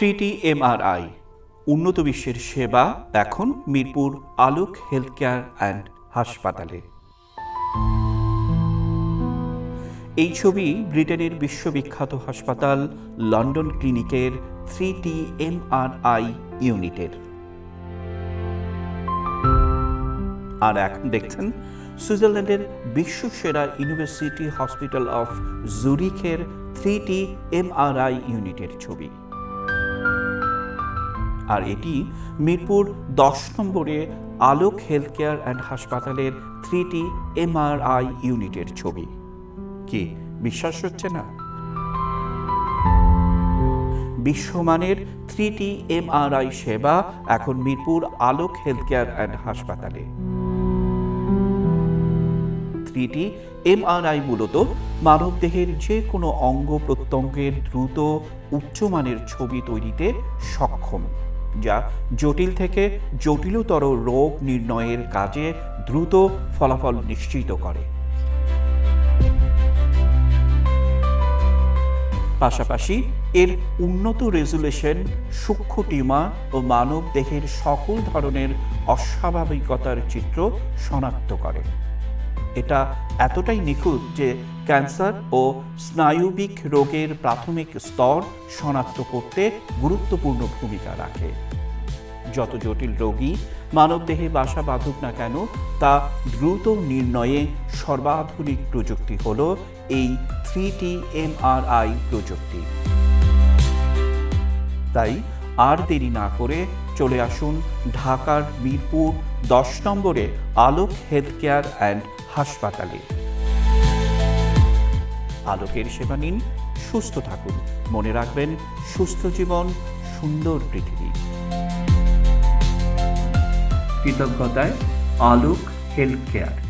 Three T MRI, উন্নত বিশ্বের সেবা এখন Mirpur Alok health care and হাসপাতালে। এই ছবি ব্রিটেনের বিশ্ববিখ্যাত হাসপাতাল লন্ডন ক্লিনিকের থ্রি টি এমআরআই ইউনিটের। আর এখন দেখছেন সুইজারল্যান্ডের বিশ্বসেরা ইউনিভার্সিটি হসপিটাল অফ জুরিখের থ্রি টি এমআরআই ইউনিটের ছবি। আর এটি মিরপুর দশ নম্বরে আলোক হেলথ কেয়ার অ্যান্ড হাসপাতালের থ্রি টি এমআরআই ইউনিটের ছবি। কি, বিশ্বাস হচ্ছে না? বিশ্বমানের থ্রি টি এমআরআই সেবা এখন Mirpur Alok health care and হাসপাতালে। থ্রিটি এমআরআই মূলত মানবদেহের যে কোনো অঙ্গ প্রত্যঙ্গের দ্রুত উচ্চমানের ছবি তৈরিতে সক্ষম। যা জটিল থেকে জটিলতর রোগ নির্ণয়ের কাজে দ্রুত ফলাফল নিশ্চিত করে। পাশাপাশি এর উন্নত রেজুলেশন, সূক্ষ্ম টিউমার ও মানব দেহের সকল ধরনের অস্বাভাবিকতার চিত্র শনাক্ত করে। এটা এতটাই নিখুঁত যে ক্যান্সার ও স্নায়ুবিক রোগের প্রাথমিক স্তর শনাক্ত করতে গুরুত্বপূর্ণ ভূমিকা রাখে। যত জটিল রোগী মানবদেহে বাসা বাঁধুক না কেন, তা দ্রুত নির্ণয়ে সর্বাধুনিক প্রযুক্তি হল এই থ্রি টি এমআরআই প্রযুক্তি। তাই আর দেরি না করে চলে আসুন ঢাকার মিরপুর দশ নম্বরে আলোক হেলথ কেয়ার অ্যান্ড হাসপাতালে। আলোকের সেবা নিন, সুস্থ থাকুন। মনে রাখবেন, সুস্থ জীবন সুন্দর পৃথিবী। কৃতজ্ঞতায় আলোক হেলথ কেয়ার।